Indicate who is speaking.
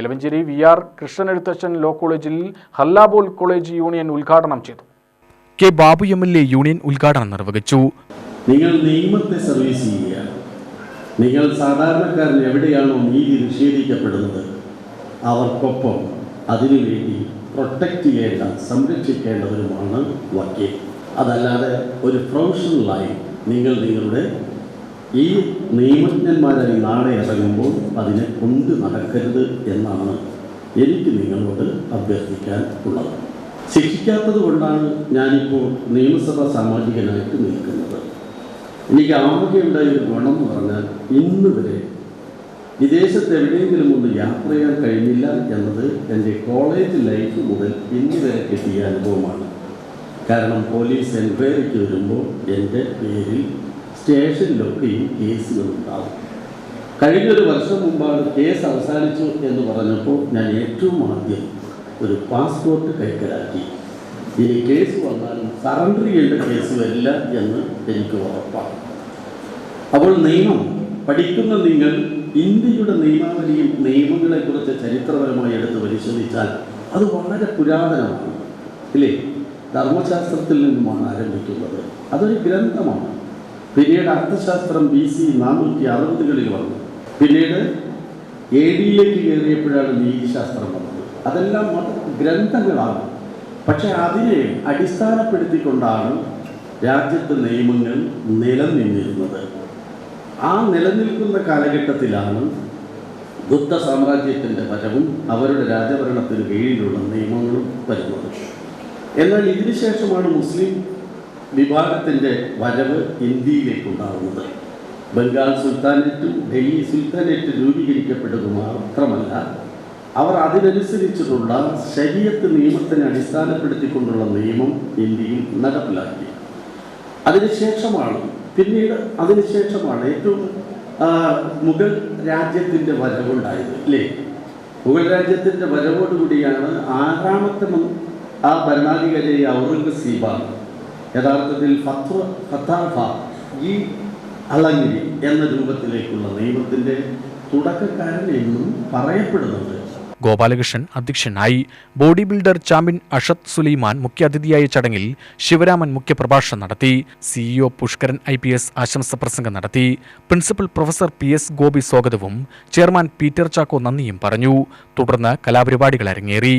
Speaker 1: Elavanchery V R Krishnanezhuthachan law കോളേജിൽ ഹല്ലാബോൾ college union ഉദ്ഘാടനം ചെയ്തു. K Babu M L A union ഉദ്ഘാടനം നിർവഹിച്ചു.
Speaker 2: നിങ്ങൾ നിയമത്തെ സർവീസ് ചെയ്യുക. നിങ്ങൾ സാധാരണക്കാരൻ എവിടെയാണോ നീതി നിഷേധിക്കപ്പെടുന്നത് അവർക്കൊപ്പം അതിനുവേണ്ടി പ്രൊട്ടക്റ്റ് ചെയ്യേണ്ട സംരക്ഷിക്കേണ്ടവരുമാണ് വക്കീൽ. അതല്ലാതെ ഒരു പ്രൊഫഷണലായി നിങ്ങൾ നിങ്ങളുടെ ഈ നിയമജ്ഞന്മാരായി നാളെ ഇറങ്ങുമ്പോൾ അതിനെ കൊണ്ട് നടക്കരുത് എന്നാണ് എനിക്ക് നിങ്ങളോട് അഭ്യർത്ഥിക്കാൻ ഉള്ളത്. ശിക്ഷിക്കാത്തത് കൊണ്ടാണ് ഞാനിപ്പോൾ നിയമസഭാ സാമാജികനായിട്ട് നിൽക്കുന്നത്. എനിക്ക് ആവുകയുണ്ടായ ഒരു ഗുണം എന്ന് പറഞ്ഞാൽ ഇന്ന് വരെ വിദേശത്ത് എവിടെയെങ്കിലും ഒന്ന് യാത്ര ചെയ്യാൻ കഴിഞ്ഞില്ല എന്നത് എന്റെ കോളേജ് ലൈഫ് മുതൽ ഇന്ന് വരെ കിട്ടിയ അനുഭവമാണ്. കാരണം പോലീസ് എൻക്വയറിക്ക് വരുമ്പോൾ എന്റെ പേരിൽ സ്റ്റേഷനിലൊക്കെയും കേസുകളുണ്ടാകും കഴിഞ്ഞൊരു വർഷം മുമ്പാണ് കേസ് അവസാനിച്ചു എന്ന് പറഞ്ഞപ്പോൾ ഞാൻ ഏറ്റവും ആദ്യം ഒരു പാസ്പോർട്ട് കൈക്കലാക്കി. ഇനി കേസ് വന്നാലും സറണ്ടർ ചെയ്യേണ്ട കേസ് വരില്ല എന്ന് എനിക്ക് ഉറപ്പാണ്. അപ്പോൾ നിയമം പഠിക്കുന്ന നിങ്ങൾ ഇന്ത്യയുടെ നിയമാവലിയും നിയമങ്ങളെക്കുറിച്ച് ചരിത്രപരമായി എടുത്ത് പരിശോധിച്ചാൽ അത് വളരെ പുരാതനമാണ്. ഇല്ലേ? ധർമ്മശാസ്ത്രത്തിൽ നിന്നുമാണ് ആരംഭിക്കുന്നത്. അതൊരു ഗ്രന്ഥമാണ്. പിന്നീട് അർത്ഥശാസ്ത്രം ബി സി നാനൂറ്റി അറുപതുകളിൽ വന്നു. പിന്നീട് എ ഡിയിലേക്ക് കയറിയപ്പോഴാണ് നീതിശാസ്ത്രം വന്നത്. അതെല്ലാം മത ഗ്രന്ഥങ്ങളാണ്. പക്ഷെ അതിനെ അടിസ്ഥാനപ്പെടുത്തിക്കൊണ്ടാണ് രാജ്യത്തെ നിയമങ്ങൾ നിലനിന്നിരുന്നത്. ആ നിലനിൽക്കുന്ന കാലഘട്ടത്തിലാണ് ബുദ്ധ സാമ്രാജ്യത്തിന്റെ വരവും അവരുടെ രാജഭരണത്തിന് കീഴിലുള്ള നിയമങ്ങളും വരുന്നത് എന്നാൽ ഇതിനുശേഷമാണ് മുസ്ലിം വിഭാഗത്തിന്റെ വരവ് ഇന്ത്യയിലേക്കുണ്ടാകുന്നത് ബംഗാൾ സുൽത്താനേറ്റും ഡൽഹി സുൽത്താനേറ്റ് രൂപീകരിക്കപ്പെട്ടത് മാത്രമല്ല അവർ അതിനനുസരിച്ചിട്ടുള്ള ശരീരത്ത് നിയമത്തിനെ അടിസ്ഥാനപ്പെടുത്തിക്കൊണ്ടുള്ള നിയമം ഇന്ത്യയിൽ നടപ്പിലാക്കി. അതിനുശേഷമാണ് പിന്നീട് അതിനുശേഷമാണ് ഏറ്റവും മുഗൾ രാജ്യത്തിന്റെ വരവുണ്ടായത് അല്ലേ? മുഗൾ രാജ്യത്തിന്റെ വരവോടുകൂടിയാണ് ആറാമത്തെ ആ ഭരണാധികാരി ഔറംഗസീബാണ് യഥാർത്ഥത്തിൽ ഫത്വ ഫത്താഫ ഈ അളങ്ങിരി എന്ന രൂപത്തിലേക്കുള്ള നിയമത്തിന്റെ തുടക്കക്കാരൻ എന്നും പറയപ്പെടുന്നുണ്ട്.
Speaker 1: ഗോപാലകൃഷ്ണൻ അധ്യക്ഷനായി body builder champion Ashath Sulaiman മുഖ്യാതിഥിയായ ചടങ്ങിൽ ശിവരാമൻ മുഖ്യപ്രഭാഷണം നടത്തി CEO Pushkaran I P S ആശംസ പ്രസംഗം നടത്തി principal professor P S Gopi സ്വാഗതവും ചെയർമാൻ പീറ്റർ ചാക്കോ നന്ദിയും പറഞ്ഞു തുടർന്ന് കലാപരിപാടികൾ അരങ്ങേറി.